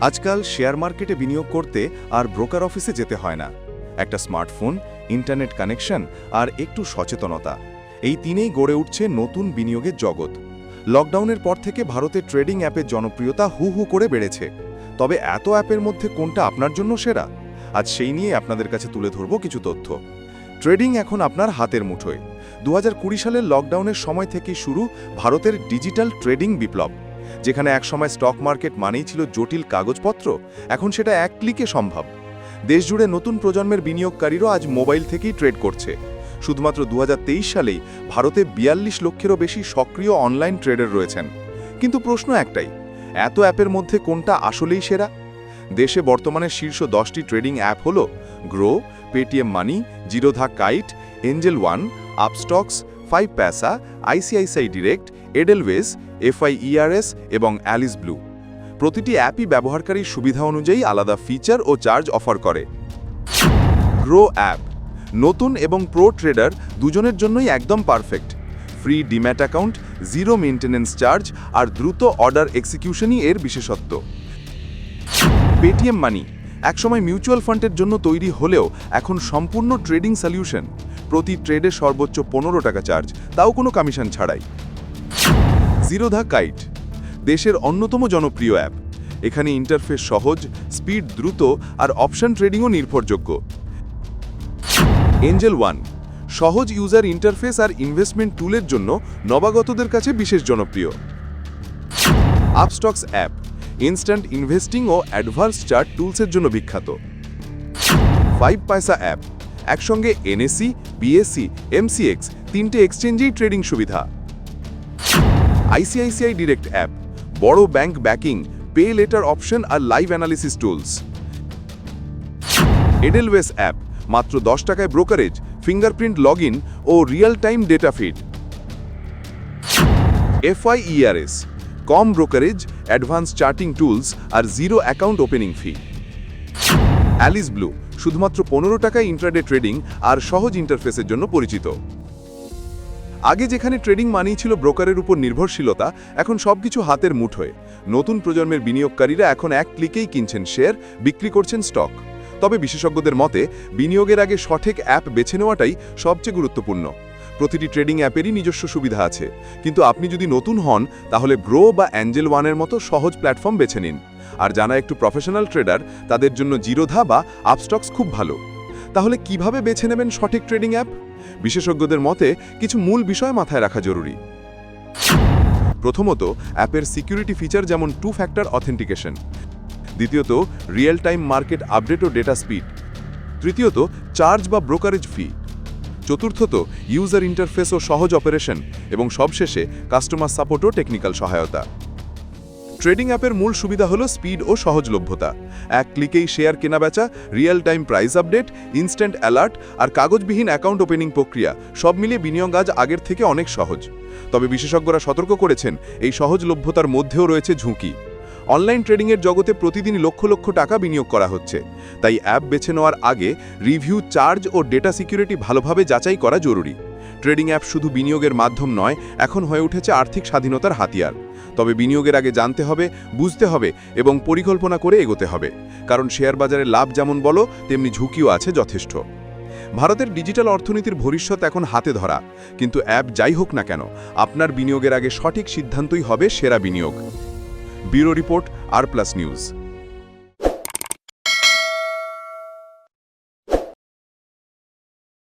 আজকাল শেয়ার মার্কেটে বিনিয়োগ করতে আর ব্রোকার অফিসে যেতে হয় না। একটা স্মার্টফোন, ইন্টারনেট কানেকশন আর একটু সচেতনতা। এই তিনেই গড়ে উঠছে নতুন বিনিয়োগের জগৎ। লকডাউনের পর থেকে ভারতে ট্রেডিং অ্যাপের জনপ্রিয়তা হু হু করে বেড়েছে। তবে এত অ্যাপের মধ্যে কোনটা আপনার জন্য সেরা? আজ সেই নিয়ে আপনাদের কাছে তুলে ধরব কিছু তথ্য। ট্রেডিং এখন আপনার হাতের মুঠোয়। দু হাজার কুড়ি সালের লকডাউনের সময় থেকে শুরু ভারতের ডিজিটাল ট্রেডিং বিপ্লব। যেখানে একসময় স্টক মার্কেট মানেই ছিল জটিল কাগজপত্র, এখন সেটা এক ক্লিকে সম্ভব। দেশজুড়ে নতুন প্রজন্মের বিনিয়োগকারীরাও আজ মোবাইল থেকেই ট্রেড করছে। শুধুমাত্র দু সালেই ভারতে বিয়াল্লিশ লক্ষেরও বেশি সক্রিয় অনলাইন ট্রেডার রয়েছেন। কিন্তু প্রশ্ন একটাই, এত অ্যাপের মধ্যে কোনটা আসলেই সেরা? দেশে বর্তমানে শীর্ষ দশটি ট্রেডিং অ্যাপ হল Groww Paytm Money Zerodha Kite Angel One Upstox five paisa ICICI Direct Edelweiss FIIRS এবং অ্যালিস ব্লু। প্রতিটি অ্যাপই ব্যবহারকারীর সুবিধা অনুযায়ী আলাদা ফিচার ও চার্জ অফার করে। গ্রো অ্যাপ, নতুন এবং প্রো ট্রেডার দুজনের জন্যই একদম perfect. Free demat account, zero maintenance charge আর দ্রুত অর্ডার এক্সিকিউশনই এর বিশেষত্ব। পেটিএম মানি একসময় মিউচুয়াল ফান্ডের জন্য তৈরি হলেও এখন সম্পূর্ণ ট্রেডিং সলিউশন। প্রতি ট্রেডে সর্বোচ্চ পনেরো টাকা চার্জ, তাও কোনো কমিশন ছাড়াই। জিরোধা কাইট, দেশের অন্যতম জনপ্রিয় অ্যাপ। এখানে ইন্টারফেস সহজ, স্পিড দ্রুত আর অপশন ট্রেডিংও নির্ভরযোগ্য। এঞ্জেল ওয়ান, সহজ ইউজার ইন্টারফেস আর ইনভেস্টমেন্ট টুলের জন্য নবাগতদের কাছে বিশেষ জনপ্রিয়। আপস্টক্স অ্যাপ ইনস্ট্যান্ট ইনভেস্টিং ও অ্যাডভান্স চার্ট টুলসের জন্য বিখ্যাত। ফাইভ পয়সা অ্যাপ, একসঙ্গে এনএসসি বিএসসি এমসিএক্স তিনটে এক্সচেঞ্জেই ট্রেডিং সুবিধা। আইসিআইসিআই ডিরেক্ট অ্যাপ, বড় bank backing, pay later option আর live analysis tools. Edelweiss app, মাত্র দশ টাকায় ব্রোকারেজ, ফিঙ্গারপ্রিন্ট লগ ও real time data feed. FIIRS কম ব্রোকারেজ অ্যাডভান্স চার্টিং টুলস আর zero account opening fee. Alice Blue, শুধুমাত্র পনেরো টাকায় intraday trading আর সহজ ইন্টারফেসের জন্য পরিচিত। আগে যেখানে ট্রেডিং মানেই ছিল ব্রোকারের উপর নির্ভরশীলতা, এখন সবকিছু হাতের মুঠোয়। নতুন প্রজন্মের বিনিয়োগকারীরা এখন এক ক্লিকেই কিনছেন শেয়ার বিক্রি করছেন স্টক তবে বিশেষজ্ঞদের মতে, বিনিয়োগের আগে সঠিক অ্যাপ বেছে নেওয়াটাই সবচেয়ে গুরুত্বপূর্ণ। প্রতিটি ট্রেডিং অ্যাপেরই নিজস্ব সুবিধা আছে। কিন্তু আপনি যদি নতুন হন, তাহলে গ্রো বা অ্যাঞ্জেল ওয়ানের মতো সহজ প্ল্যাটফর্ম বেছে নিন। আর যারা একটু প্রফেশনাল ট্রেডার তাদের জন্য জিরোধা বা আপস্টক্স খুব ভালো। তাহলে কীভাবে বেছে নেবেন সঠিক ট্রেডিং অ্যাপ? বিশেষজ্ঞদের মতে, কিছু মূল বিষয় মাথায় রাখা জরুরি। প্রথমত, অ্যাপের সিকিউরিটি ফিচার যেমন টু ফ্যাক্টর অথেন্টিকেশন দ্বিতীয়ত রিয়েল টাইম মার্কেট আপডেট ও ডেটা স্পিড তৃতীয়ত চার্জ বা ব্রোকারেজ ফি চতুর্থত ইউজার ইন্টারফেস ও সহজ অপারেশন এবং সবশেষে কাস্টমার সাপোর্ট ও টেকনিক্যাল সহায়তা। ট্রেডিং অ্যাপের মূল সুবিধা হলো স্পিড ও সহজলভ্যতা। এক ক্লিকেই শেয়ার কেনাবেচা real time price update instant alert আর কাগজবিহীন অ্যাকাউন্ট ওপেনিং প্রক্রিয়া, সব মিলিয়ে বিনিয়োগ আজ আগের থেকে অনেক সহজ। তবে বিশেষজ্ঞরা সতর্ক করেছেন, এই সহজলভ্যতার মধ্যেও রয়েছে ঝুঁকি। অনলাইন ট্রেডিংয়ের জগতে প্রতিদিন লক্ষ লক্ষ টাকা বিনিয়োগ করা হচ্ছে। তাই অ্যাপ বেছে নেওয়ার আগে রিভিউ, চার্জ ও ডেটা সিকিউরিটি ভালোভাবে যাচাই করা জরুরি। ট্রেডিং অ্যাপ শুধু বিনিয়োগের মাধ্যম নয়, এখন হয়ে উঠেছে আর্থিক স্বাধীনতার হাতিয়ার। তবে বিনিয়োগের আগে জানতে হবে, বুঝতে হবে এবং পরিকল্পনা করে এগোতে হবে। কারণ শেয়ার বাজারে লাভ যেমন বলো, তেমনি ঝুঁকিও আছে যথেষ্ট। ভারতের ডিজিটাল অর্থনীতির ভবিষ্যৎ এখন হাতে ধরা। কিন্তু অ্যাপ যাই হোক না কেন, আপনার বিনিয়োগের আগে সঠিক সিদ্ধান্তই হবে সেরা বিনিয়োগ। Bureau report R plus news